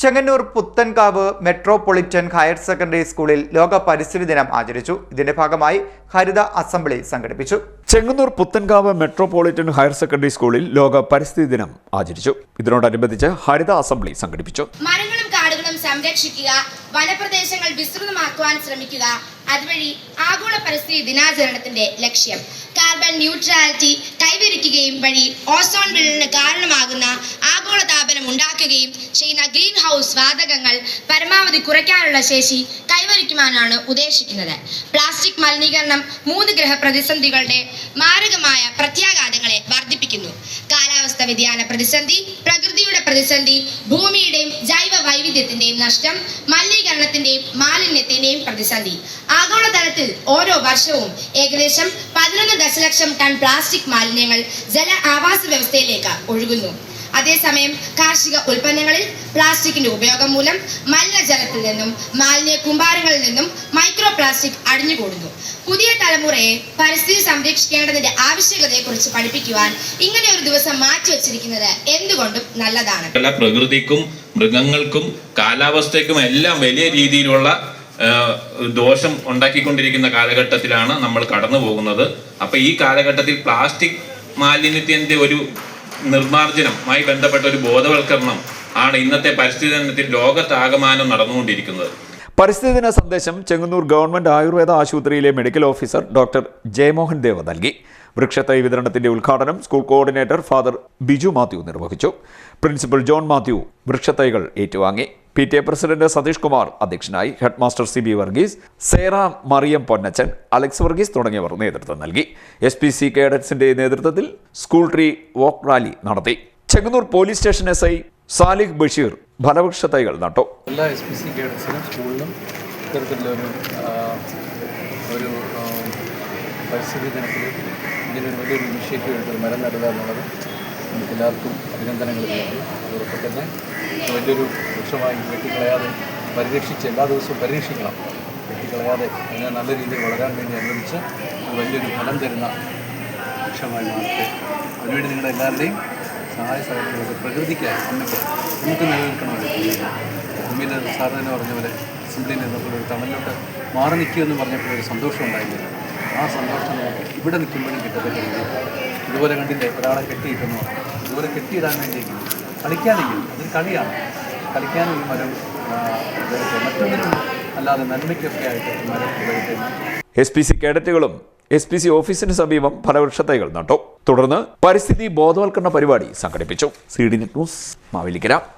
Chengannur Puthenkavu metropolitan higher secondary സ്കൂളിൽ ലോക പരിസ്ഥിതി ദിനം ആചരിച്ചു. ഇതിന്റെ ഭാഗമായി ഹരിത അസംബ്ലി സംഘടിപ്പിച്ചു. Chengannur Puthenkavu metropolitan higher secondary സ്കൂളിൽ ലോക പരിസ്ഥിതി ദിനം ആചരിച്ചു. ഇതിനോടനുബന്ധിച്ച് ഹരിത അസംബ്ലി സംഘടിപ്പിച്ചു. മരങ്ങളും കാടുകളും സംരക്ഷിക്കുക വനപ്രദേശങ്ങൾ വിസ്തൃതമാക്കുവാൻ ശ്രമിക്കുക അതുവഴി ആഗോള പരിസ്ഥിതി ദിനാചരണത്തിന്റെ ലക്ഷ്യം കാർബൺ ന്യൂട്രാലിറ്റി കൈവരിക്കുകയും വഴി ഓസോൺ വിള്ളലിന് കാരണമാകുന്ന ആഗോളതാപനം ഉണ്ടാക്കുകയും ചെയ്യുന്ന ഗ്രീൻ ഹൗസ് വാതകങ്ങൾ പരമാവധി കുറയ്ക്കാനുള്ള ശേഷി കൈവരിക്കുവാനാണ് ഉദ്ദേശിക്കുന്നത്. പ്ലാസ്റ്റിക് മലിനീകരണം മൂന്ന് ഗ്രഹ പ്രതിസന്ധികളുടെ മാരകമായ പ്രത്യാഘാതങ്ങളെ വർദ്ധിപ്പിക്കുന്നു. കാലാവസ്ഥ വ്യതിയാന പ്രതിസന്ധി പ്രതിസന്ധി ഭൂമിയുടെയും ജൈവ വൈവിധ്യത്തിന്റെയും നഷ്ടം മലിനീകരണത്തിന്റെയും മാലിന്യത്തിന്റെയും പ്രതിസന്ധി. ആഗോളതലത്തിൽ ഓരോ വർഷവും ഏകദേശം പതിനൊന്ന് ദശലക്ഷം ടൺ പ്ലാസ്റ്റിക് മാലിന്യങ്ങൾ ജല ആവാസ വ്യവസ്ഥയിലേക്ക് ഒഴുകുന്നു. അതേസമയം കാർഷിക ഉൽപ്പന്നങ്ങളിൽ പ്ലാസ്റ്റിക്കിന്റെ ഉപയോഗം മൂലം മലിനജലത്തിൽ നിന്നും മാലിന്യ കുമ്പാരങ്ങളിൽ നിന്നും മൈക്രോ പ്ലാസ്റ്റിക് അടിഞ്ഞുകൂടുന്നു. പുതിയ തലമുറയെ പരിസ്ഥിതി സംരക്ഷിക്കേണ്ടതിന്റെ ആവശ്യകതയെക്കുറിച്ച് പഠിപ്പിക്കുവാൻ ഇങ്ങനെ ഒരു ദിവസം മാറ്റിവെച്ചിരിക്കുന്നത് എന്തുകൊണ്ടും നല്ലതാണ്. പ്രകൃതിക്കും മൃഗങ്ങൾക്കും കാലാവസ്ഥയ്ക്കും എല്ലാം വലിയ രീതിയിലുള്ള ദോഷം ഉണ്ടാക്കിക്കൊണ്ടിരിക്കുന്ന കാലഘട്ടത്തിലാണ് നമ്മൾ കടന്നു പോകുന്നത് അപ്പൊ ഈ കാലഘട്ടത്തിൽ പ്ലാസ്റ്റിക് മാലിന്യത്തിന്റെ ഒരു നിർമ്മാർജനവുമായി ബന്ധപ്പെട്ട ഒരു ബോധവൽക്കരണം ആണ് ഇന്നത്തെ പരിസ്ഥിതി ദിനത്തിൽ ലോകത്താകമാനം നടന്നുകൊണ്ടിരിക്കുന്നത്. പരിസ്ഥിതി ദിന സന്ദേശം ചെങ്ങന്നൂർ ഗവൺമെന്റ് ആയുർവേദ ആശുപത്രിയിലെ medical officer doctor Jayamohan Deva നൽകി. വൃക്ഷത്തൈ വിതരണത്തിന്റെ ഉദ്ഘാടനം school coordinator father Biju Mathew നിർവഹിച്ചു. പ്രിൻസിപ്പൽ ജോൺ മാത്യു വൃക്ഷത്തൈകൾ ഏറ്റുവാങ്ങി. P T A president Satheesh Kumar അധ്യക്ഷനായി headmaster C B Varghese Sera Mariyam Ponnachan Alex Varghese തുടങ്ങിയവർ നേതൃത്വം നൽകി. എസ് പി സി കേഡറ്റ്സിന്റെ നേതൃത്വത്തിൽ സ്കൂൾ ട്രീ വോക്ക് റാലി നടത്തി. Chengannur police station S I Salih Basheer ഫലവൃക്ഷ തൈകൾ നട്ടു. എല്ലാ എസ് പി സി കേഡറ്റ്സിനും സ്കൂളിലും ഇത്തരത്തിലൊരു ഒരു പരിസ്ഥിതി ദിനത്തിൽ ഇങ്ങനൊരു വലിയൊരു ഇനിഷ്യേറ്റീവ് എടുത്ത് മരം നടുക എന്നുള്ളത് നമുക്ക് എല്ലാവർക്കും അഭിനന്ദനങ്ങൾ അതോടൊപ്പം തന്നെ വലിയൊരു വൃക്ഷമായി വെട്ടിക്കളയാതെ പരിരക്ഷിച്ച് എല്ലാ ദിവസവും പരിരക്ഷിക്കണം. വെട്ടിക്കളയാതെ അതിനെ നല്ല രീതിയിൽ വളരാൻ വേണ്ടി അനുവദിച്ച് വലിയൊരു ഫലം തരുന്ന വൃക്ഷമായി മാറട്ടെ. അതിനുവേണ്ടി നിങ്ങളുടെ എല്ലാവരുടെയും സഹായ സഹകരണങ്ങൾക്ക് പ്രകൃതിക്കായി നമുക്ക് നമുക്ക് നിലനിൽക്കണമല്ലോ. ഭൂമിയിൽ സാറ് തന്നെ പറഞ്ഞ പോലെ അസംബ്ലിയിൽ നിന്നപ്പോൾ ഒരു തണലിലോട്ട് മാറി നിൽക്കുമെന്ന് പറഞ്ഞപ്പോൾ ഒരു സന്തോഷം ഉണ്ടായിരുന്നു ആ സന്തോഷം നമുക്ക് ഇവിടെ നിൽക്കുമ്പോഴും രീതിയിൽ ഇതുപോലെ കണ്ടില്ലേ? ഒരാളെ കെട്ടിയിട്ടുന്നു. ഇതുപോലെ കെട്ടിയിടാൻ വേണ്ടി കളിക്കാനെങ്കിലും അതൊരു കളിയാണ്. കളിക്കാനും ഈ മരം അല്ലാതെ നന്മയ്ക്കൊക്കെ ആയിട്ട് മരം എസ് പി സി കേഡറ്റുകളും എസ് പി സി ഓഫീസിന് സമീപം ഫലവൃക്ഷ തൈകൾ നട്ടു. തുടർന്ന് പരിസ്ഥിതി ബോധവൽക്കരണ പരിപാടി സംഘടിപ്പിച്ചു. C D net news Mavelikkara.